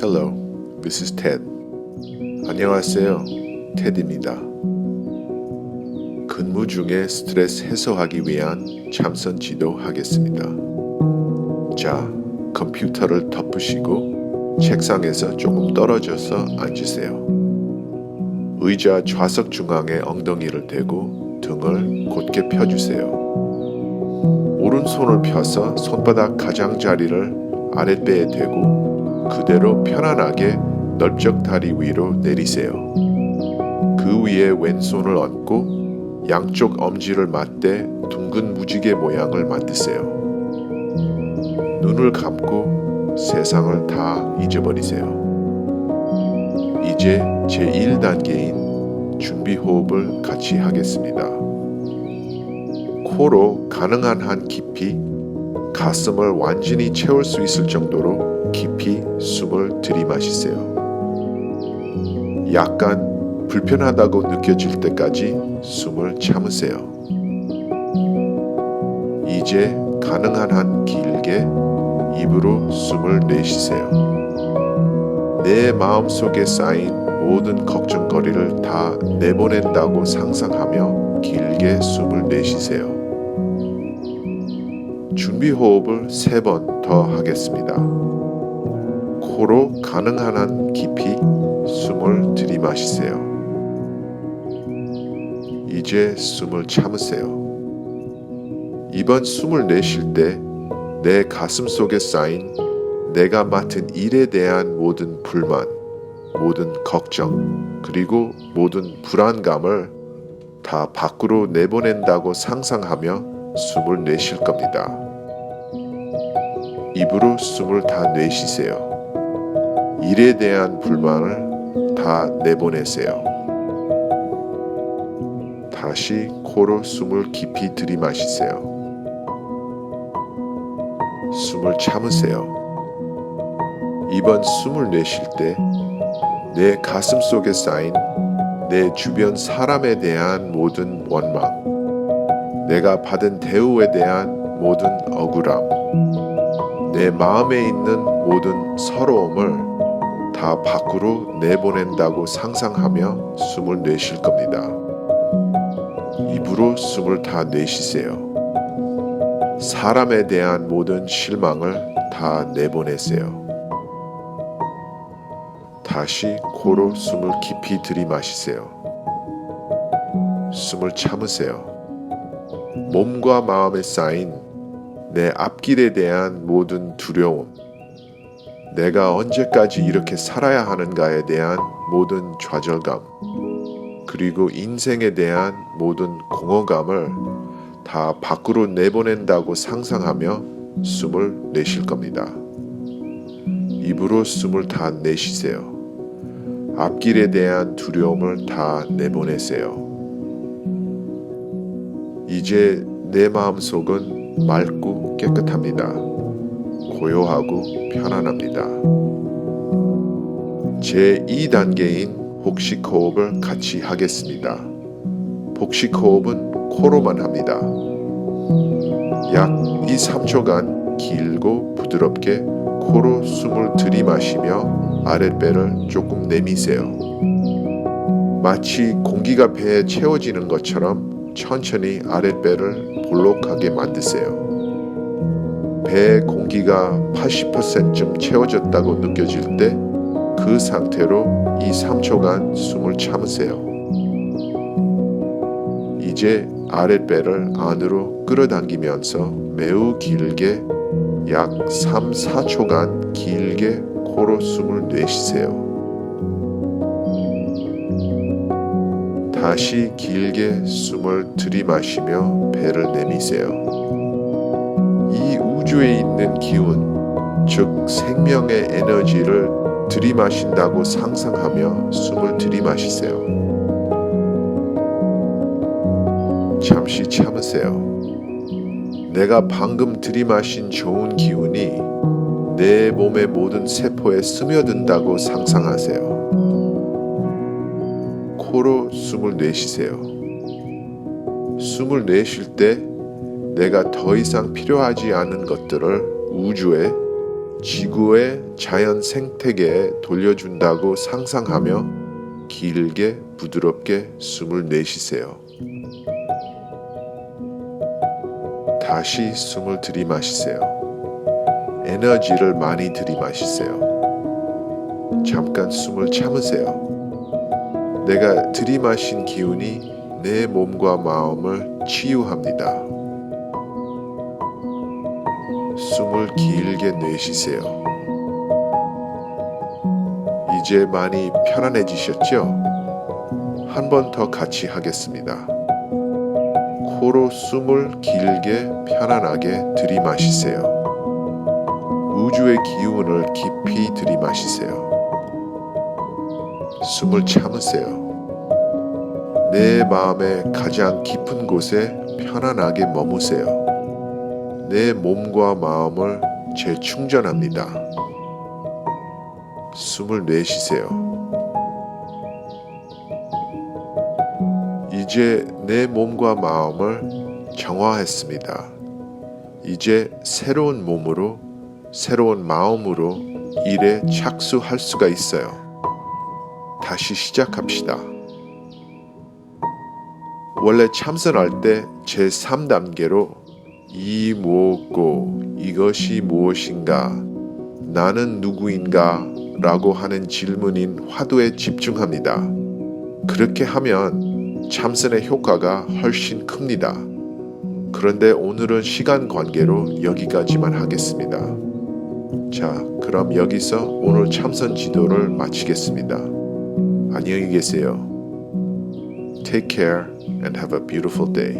Hello, this is Ted. 안녕하세요, 테드입니다. 근무 중에 스트레스 해소하기 위한 참선 지도 하겠습니다. 자, 컴퓨터를 덮으시고 책상에서 조금 떨어져서 앉으세요. 의자 좌석 중앙에 엉덩이를 대고 등을 곧게 펴주세요. 오른손을 펴서 손바닥 가장자리를 아랫배에 대고 그대로 편안하게 넓적 다리 위로 내리세요. 그 위에 왼손을 얹고 양쪽 엄지를 맞대 둥근 무지개 모양을 만드세요. 눈을 감고 세상을 다 잊어버리세요. 이제 제1단계인 준비 호흡을 같이 하겠습니다. 코로 가능한 한 깊이 가슴을 완전히 채울 수 있을 정도로 깊이 숨을 들이마시세요. 약간 불편하다고 느껴질 때까지 숨을 참으세요. 이제 가능한 한 길게 입으로 숨을 내쉬세요. 내 마음 속에 쌓인 모든 걱정거리를 다 내보낸다고 상상하며 길게 숨을 내쉬세요. 준비 호흡을 세 번 더 하겠습니다. 코로 가능한 한 깊이 숨을 들이마시세요. 이제 숨을 참으세요. 이번 숨을 내쉴 때 내 가슴 속에 쌓인 내가 맡은 일에 대한 모든 불만, 모든 걱정, 그리고 모든 불안감을 다 밖으로 내보낸다고 상상하며 숨을 내쉴 겁니다. 입으로 숨을 다 내쉬세요. 일에 대한 불만을 다 내보내세요. 다시 코로 숨을 깊이 들이마시세요. 숨을 참으세요. 이번 숨을 내쉴 때 내 가슴 속에 쌓인 내 주변 사람에 대한 모든 원망, 내가 받은 대우에 대한 모든 억울함, 내 마음에 있는 모든 서러움을 다 밖으로 내보낸다고 상상하며 숨을 내쉴 겁니다. 입으로 숨을 다 내쉬세요. 사람에 대한 모든 실망을 다 내보내세요. 다시 코로 숨을 깊이 들이마시세요. 숨을 참으세요. 몸과 마음에 쌓인 내 앞길에 대한 모든 두려움, 내가 언제까지 이렇게 살아야 하는가에 대한 모든 좌절감, 그리고 인생에 대한 모든 공허감을 다 밖으로 내보낸다고 상상하며 숨을 내쉴 겁니다. 입으로 숨을 다 내쉬세요. 앞길에 대한 두려움을 다 내보내세요. 이제 내 마음 속은 맑고 깨끗합니다. 고요하고 편안합니다. 제 2단계인 복식 호흡을 같이 하겠습니다. 복식 호흡은 코로만 합니다. 약 2, 3초간 길고 부드럽게 코로 숨을 들이마시며 아랫배를 조금 내미세요. 마치 공기가 배에 채워지는 것처럼 천천히 아랫배를 볼록하게 만드세요. 배에 공기가 80%쯤 채워졌다고 느껴질 때 그 상태로 2, 3초간 숨을 참으세요. 이제 아랫배를 안으로 끌어당기면서 매우 길게 약 3, 4초간 길게 코로 숨을 내쉬세요. 다시 길게 숨을 들이마시며 배를 내미세요. 이 우주에 있는 기운, 즉 생명의 에너지를 들이마신다고 상상하며 숨을 들이마시세요. 잠시 참으세요. 내가 방금 들이마신 좋은 기운이 내 몸의 모든 세포에 스며든다고 상상하세요. 코로 숨을 내쉬세요. 숨을 내쉴 때 내가 더 이상 필요하지 않은 것들을 우주에 지구의 자연 생태계에 돌려준다고 상상하며 길게 부드럽게 숨을 내쉬세요. 다시 숨을 들이마시세요. 에너지를 많이 들이마시세요. 잠깐 숨을 참으세요. 내가 들이마신 기운이 내 몸과 마음을 치유합니다. 숨을 길게 내쉬세요. 이제 많이 편안해지셨죠? 한 번 더 같이 하겠습니다. 코로 숨을 길게 편안하게 들이마시세요. 우주의 기운을 깊이 들이마시세요. 숨을 참으세요. 내 마음의 가장 깊은 곳에 편안하게 머무세요. 내 몸과 마음을 재충전합니다. 숨을 내쉬세요. 이제 내 몸과 마음을 정화했습니다. 이제 새로운 몸으로, 새로운 마음으로 일에 착수할 수가 있어요. 다시 시작합시다. 원래 참선할 때 제 3단계로 이 무엇고 이것이 무엇인가 나는 누구인가 라고 하는 질문인 화두에 집중합니다. 그렇게 하면 참선의 효과가 훨씬 큽니다. 그런데 오늘은 시간 관계로 여기까지만 하겠습니다. 자, 그럼 여기서 오늘 참선 지도를 마치겠습니다. 안녕히 계세요. Take care and have a beautiful day.